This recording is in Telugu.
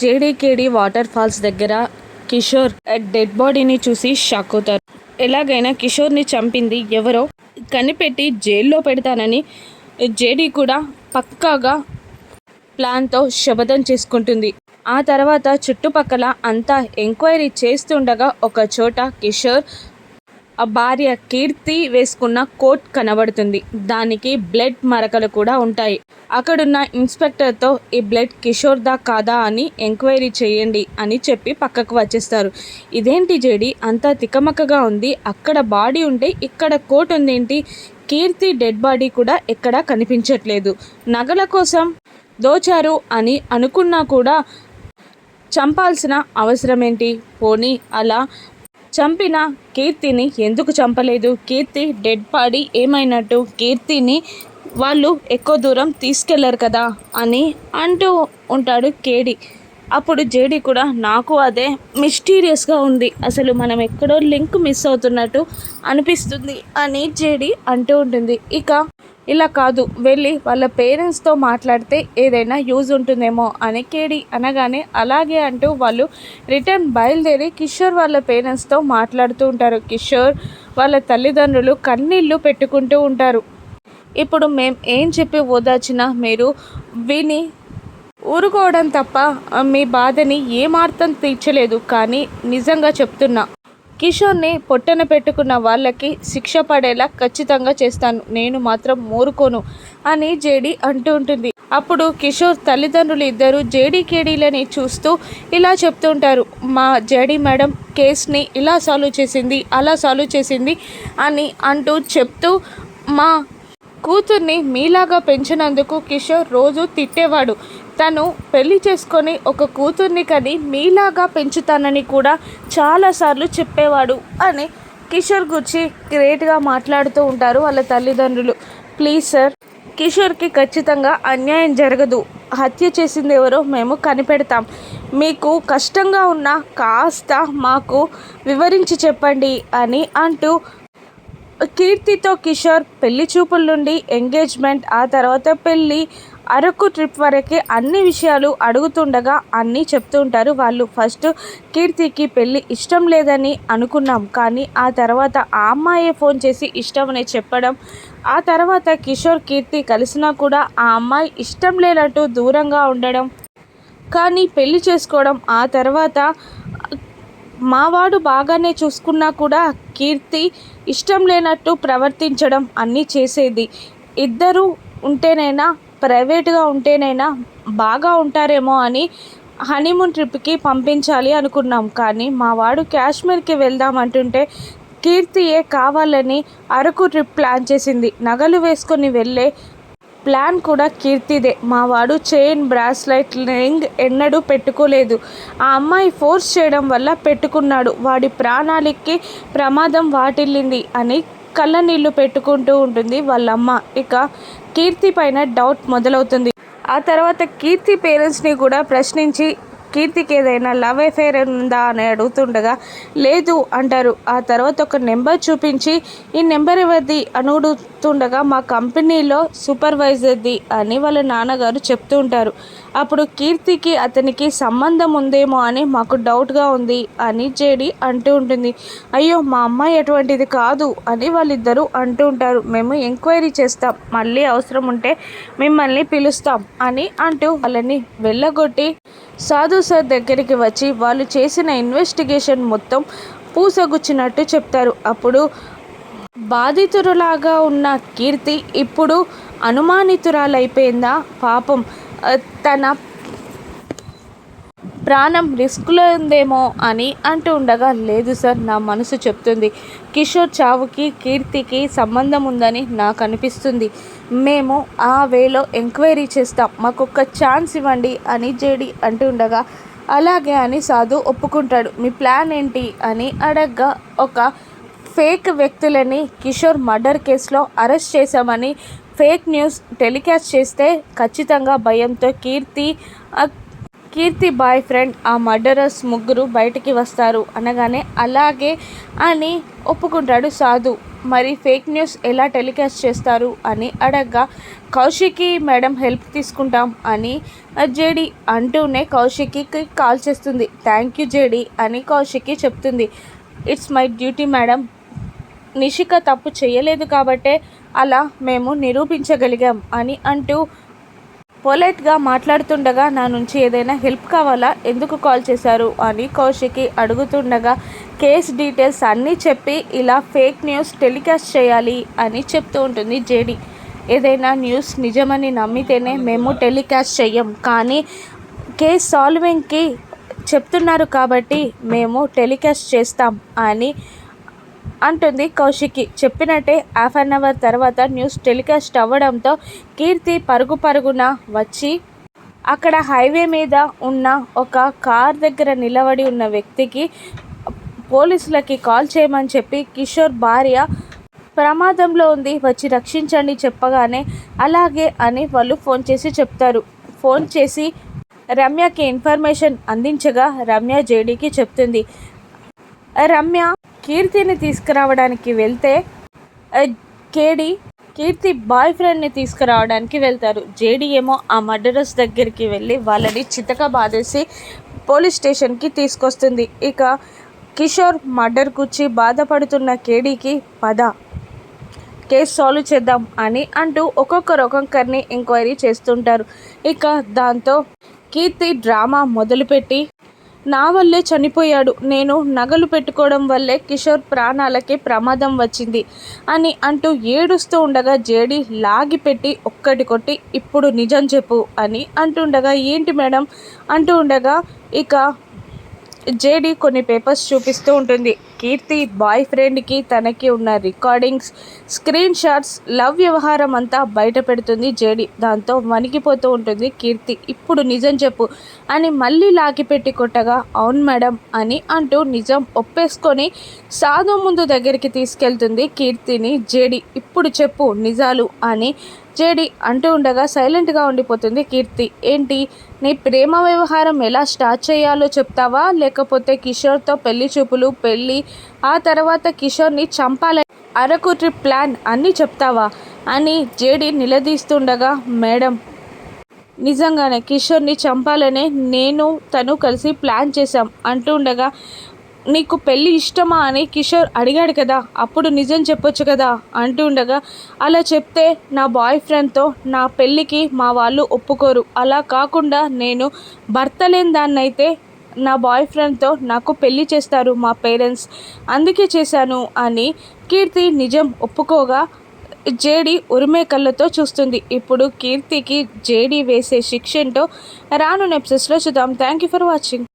జేడీకేడి వాటర్ ఫాల్స్ దగ్గర కిషోర్ డెడ్ బాడీని చూసి షాక్ అవుతారు. ఎలాగైనా కిషోర్ని చంపింది ఎవరో కనిపెట్టి జైల్లో పెడతానని జేడీ కూడా పక్కాగా ప్లాన్తో శపథం చేసుకుంటుంది. ఆ తర్వాత చుట్టుపక్కల అంతా ఎంక్వైరీ చేస్తుండగా ఒక చోట కిషోర్ భార్య కీర్తి వేసుకున్న కోట్ కనబడుతుంది. దానికి బ్లడ్ మరకలు కూడా ఉంటాయి. అక్కడున్న ఇన్స్పెక్టర్తో ఈ బ్లడ్ కిషోర్ దా కాదా అని ఎంక్వైరీ చేయండి అని చెప్పి పక్కకు వచ్చేస్తారు. ఇదేంటి జేడి? అంతా తికమకగా ఉంది. అక్కడ బాడీ ఉంటే ఇక్కడ కోట్ ఉందేంటి? కీర్తి డెడ్ బాడీ కూడా ఎక్కడా కనిపించట్లేదు. నగల కోసం దోచారు అని అనుకున్నా కూడా చంపాల్సిన అవసరమేంటి? పోనీ అలా చంపిన కీర్తిని ఎందుకు చంపలేదు? కీర్తి డెడ్ బాడీ ఏమైనట్టు? కీర్తిని వాళ్ళు ఎక్కువ దూరం తీసుకెళ్ళరు కదా అని అంటూ ఉంటాడు కేడి. అప్పుడు జేడి కూడా నాకు అదే మిస్టీరియస్గా ఉంది. అసలు మనం ఎక్కడో లింక్ మిస్ అవుతున్నట్టు అనిపిస్తుంది అని జేడి అంటూ ఉంటుంది. ఇక ఇలా కాదు వెళ్ళి వాళ్ళ పేరెంట్స్తో మాట్లాడితే ఏదైనా యూజ్ ఉంటుందేమో అని కేడి అనగానే అలాగే అంటూ వాళ్ళు రిటర్న్ బయలుదేరి కిషోర్ వాళ్ళ పేరెంట్స్తో మాట్లాడుతూ ఉంటారు. కిషోర్ వాళ్ళ తల్లిదండ్రులు కన్నీళ్ళు పెట్టుకుంటూ ఉంటారు. ఇప్పుడు మేం ఏం చెప్పి ఓదార్చినా మీరు విని ఊరుకోవడం తప్ప మీ బాధని ఏమార్థం తీర్చలేదు. కానీ నిజంగా చెప్తున్నా కిషోర్ని పొట్టన పెట్టుకున్న వాళ్ళకి శిక్ష పడేలా ఖచ్చితంగా చేస్తాను. నేను మాత్రం మోరుకోను అని జేడి అంటూ ఉంటుంది. అప్పుడు కిషోర్ తల్లిదండ్రులు ఇద్దరు జేడీ కేడీలని చూస్తూ ఇలా చెప్తుంటారు మా జేడీ మేడం కేస్ని ఇలా సాల్వ్ చేసింది అలా సాల్వ్ చేసింది అని అంటూ చెప్తూ మా కూతుర్ని మీలాగా పెంచినందుకు కిషోర్ రోజు తిట్టేవాడు. తను పెళ్ళి చేసుకొని ఒక కూతుర్ని కని మీలాగా పెంచుతానని కూడా చాలాసార్లు చెప్పేవాడు అని కిషోర్ గురించి గ్రేట్గా మాట్లాడుతూ ఉంటారు వాళ్ళ తల్లిదండ్రులు. ప్లీజ్ సార్ కిషోర్కి ఖచ్చితంగా అన్యాయం జరగదు. హత్య చేసింది ఎవరో మేము కనిపెడతాం. మీకు కష్టంగా ఉన్న కాస్త మాకు వివరించి చెప్పండి అని అంటూ కీర్తితో కిషోర్ పెళ్ళి చూపుల నుండి ఎంగేజ్మెంట్ ఆ తర్వాత పెళ్ళి అరకు ట్రిప్ వరకే అన్ని విషయాలు అడుగుతుండగా అన్నీ చెప్తూ ఉంటారు. వాళ్ళు ఫస్ట్ కీర్తికి పెళ్ళి ఇష్టం లేదని అనుకున్నాం కానీ ఆ తర్వాత ఆ అమ్మాయే ఫోన్ చేసి ఇష్టం అని చెప్పడం ఆ తర్వాత కిషోర్ కీర్తి కలిసినా కూడా ఆ అమ్మాయి ఇష్టం లేనట్టు దూరంగా ఉండడం కానీ పెళ్ళి చేసుకోవడం ఆ తర్వాత మావాడు బాగానే చూసుకున్నా కూడా కీర్తి ఇష్టం లేనట్టు ప్రవర్తించడం అన్నీ చేసేది. ఇద్దరు ఉంటేనైనా ప్రైవేట్గా ఉంటేనైనా బాగా ఉంటారేమో అని హనీమూన్ ట్రిప్కి పంపించాలి అనుకున్నాం. కానీ మా వాడు కాశ్మీర్కి వెళ్దాం అంటుంటే కీర్తియే కావాలని అరకు ట్రిప్ ప్లాన్ చేసింది. నగలు వేసుకొని వెళ్ళే ప్లాన్ కూడా కీర్తిదే. మా వాడు చైన్ బ్రాస్లైట్ రింగ్ ఎన్నడూ పెట్టుకోలేదు. ఆ అమ్మాయి ఫోర్స్ చేయడం వల్ల పెట్టుకున్నాడు. వాడి ప్రాణాలకి ప్రమాదం వాటిల్లింది అని కళ్ళ నీళ్ళు పెట్టుకుంటూ ఉంటుంది వాళ్ళమ్మ. ఇక కీర్తి పైన డౌట్ మొదలవుతుంది. ఆ తర్వాత కీర్తి పేరెంట్స్ని కూడా ప్రశ్నించి కీర్తికి ఏదైనా లవ్ అఫేర్ ఉందా అని అడుగుతుండగా లేదు అంటారు. ఆ తర్వాత ఒక నెంబర్ చూపించి ఈ నెంబర్ ఎవరిది? అడుగుతుండగా మా కంపెనీలో సూపర్వైజర్ది అని వాళ్ళ నాన్నగారు చెప్తూ ఉంటారు. అప్పుడు కీర్తికి అతనికి సంబంధం ఉందేమో అని మాకు డౌట్గా ఉంది అని జేడి అంటూ ఉంటుంది. అయ్యో మా అమ్మాయి అటువంటిది కాదు అని వాళ్ళిద్దరూ అంటూ ఉంటారు. మేము ఎంక్వైరీ చేస్తాం. మళ్ళీ అవసరం ఉంటే మిమ్మల్ని పిలుస్తాం అని అంటూ వాళ్ళని వెళ్ళగొట్టి సాధు సార్ దగ్గరికి వచ్చి వాళ్ళు చేసిన ఇన్వెస్టిగేషన్ మొత్తం పూసగుచ్చినట్టు చెప్తారు. అప్పుడు బాధితురాలాగా ఉన్న కీర్తి ఇప్పుడు అనుమానితురాలైపోయిందా? పాపం తన ప్రాణం రిస్క్లో ఉందేమో అని అంటూ ఉండగా లేదు సార్ నా మనసు చెప్తుంది. కిషోర్ చావుకి కీర్తికి సంబంధం ఉందని నాకు అనిపిస్తుంది. మేము ఆ వేలో ఎంక్వైరీ చేస్తాం. మాకు ఒక ఛాన్స్ ఇవ్వండి అని జేడి అంటూ ఉండగా అలాగే అని సాధు ఒప్పుకుంటాడు. మీ ప్లాన్ ఏంటి? అని అడగ్గా ఒక ఫేక్ వ్యక్తులని కిషోర్ మర్డర్ కేసులో అరెస్ట్ చేశామని ఫేక్ న్యూస్ టెలికాస్ట్ చేస్తే ఖచ్చితంగా భయంతో కీర్తి కీర్తి బాయ్ ఫ్రెండ్ ఆ మర్డరర్స్ ముగ్గురు బయటికి వస్తారు. అనగానే అలాగే అని ఒప్పుకుంటాడు సాధు. మరి ఫేక్ న్యూస్ ఎలా టెలికాస్ట్ చేస్తారు అని అడగ్గా కౌశికి మేడం హెల్ప్ తీసుకుంటాం అని జేడి అంటూనే కౌశికి కాల్ చేస్తుంది. థ్యాంక్ యూ జేడి అని కౌశికి చెప్తుంది. It's my duty madam. Nishika తప్పు చేయలేదు కాబట్టే అలా మేము నిరూపించగలిగాం అని అంటూ పొలైట్గా మాట్లాడుతుండగా నా నుంచి ఏదైనా హెల్ప్ కావాలా? ఎందుకు కాల్ చేశారు? అని కౌశికి అడుగుతుండగా కేస్ డీటెయిల్స్ అన్నీ చెప్పి ఇలా ఫేక్ న్యూస్ టెలికాస్ట్ చేయాలి అని చెప్తూ ఉంటుంది జేడి. ఏదైనా న్యూస్ నిజమని నమ్మితేనే మేము టెలికాస్ట్ చెయ్యం. కానీ కేస్ సాల్వింగ్కి చెప్తున్నారు కాబట్టి మేము టెలికాస్ట్ చేస్తాం అని అంటుంది కౌశికి. చెప్పినట్టే హాఫ్ అన్ అవర్ తర్వాత న్యూస్ టెలికాస్ట్ అవ్వడంతో కీర్తి పరుగు పరుగున వచ్చి అక్కడ హైవే మీద ఉన్న ఒక కార్ దగ్గర నిలబడి ఉన్న వ్యక్తికి పోలీసులకి కాల్ చేయమని చెప్పి కిషోర్ భార్య ప్రమాదంలో ఉంది వచ్చి రక్షించండి చెప్పగానే అలాగే అని వాళ్ళు ఫోన్ చేసి చెప్తారు. ఫోన్ చేసి రమ్యకి ఇన్ఫర్మేషన్ అందించగా రమ్య జేడీకి చెప్తుంది. రమ్య కీర్తిని తీసుకురావడానికి వెళ్తే కేడి కీర్తి బాయ్ ఫ్రెండ్ని తీసుకురావడానికి వెళ్తారు. జేడీ ఏమో ఆ మర్డరర్స్ దగ్గరికి వెళ్ళి వాళ్ళని చితక బాధేసి పోలీస్ స్టేషన్కి తీసుకొస్తుంది. ఇక కిషోర్ మర్డర్ కూర్చి బాధపడుతున్న కేడీకి పద కేసు సాల్వ్ చేద్దాం అని అంటూ ఒక్కొక్కరు ఒక్కొక్కరిని ఎంక్వైరీ చేస్తుంటారు. ఇక దాంతో కీర్తి డ్రామా మొదలుపెట్టి నా వల్లే చనిపోయాడు. నేను నగలు పెట్టుకోవడం వల్లే కిషోర్ ప్రాణాలకి ప్రమాదం వచ్చింది అని అంటూ ఏడుస్తూ ఉండగా జేడి లాగిపెట్టి ఒక్కటి కొట్టి ఇప్పుడు నిజం చెప్పు అని అంటుండగా ఏంటి మేడం? అంటూ ఉండగా ఇక జేడి కొన్ని పేపర్స్ చూపిస్తూ ఉంటుంది. కీర్తి బాయ్ ఫ్రెండ్కి తనకి ఉన్న రికార్డింగ్స్ స్క్రీన్ షాట్స్ లవ్ వ్యవహారం అంతా బయట పెడుతుంది జేడి. దాంతో వణికిపోతూ ఉంటుంది కీర్తి. ఇప్పుడు నిజం చెప్పు అని మళ్ళీ లాగిపెట్టి కొట్టగా అవును మేడం అని అంటూ నిజం ఒప్పేసుకొని సాధు ముందు దగ్గరికి తీసుకెళ్తుంది కీర్తిని. జేడి ఇప్పుడు చెప్పు నిజాలు అని జేడి అంటూ ఉండగా సైలెంట్గా ఉండిపోతుంది కీర్తి. ఏంటి? నీ ప్రేమ వ్యవహారం ఎలా స్టార్ట్ చేయాలో చెప్తావా? లేకపోతే కిషోర్తో పెళ్ళి చూపులు పెళ్ళి ఆ తర్వాత కిషోర్ని చంపాలని అరకు ట్రిప్ ప్లాన్ అన్నీ చెప్తావా? అని జేడి నిలదీస్తుండగా మేడం నిజంగానే కిషోర్ని చంపాలనే నేను తను కలిసి ప్లాన్ చేశాం అంటుండగా నీకు పెళ్ళి ఇష్టమా అని కిషోర్ అడిగాడు కదా అప్పుడు నిజం చెప్పొచ్చు కదా అంటూ ఉండగా అలా చెప్తే నా బాయ్ ఫ్రెండ్తో నా పెళ్ళికి మా వాళ్ళు ఒప్పుకోరు. అలా కాకుండా నేను భర్త లేని దాన్నైతే నా బాయ్ ఫ్రెండ్తో నాకు పెళ్ళి చేస్తారు మా పేరెంట్స్ అందుకే చేశాను అని కీర్తి నిజం ఒప్పుకోగా జేడి ఉరిమే కళ్ళతో చూస్తుంది. ఇప్పుడు కీర్తికి జేడి వేసే శిక్ష ఏంటో రాను నెప్సెస్లో చూద్దాం. Thank you for watching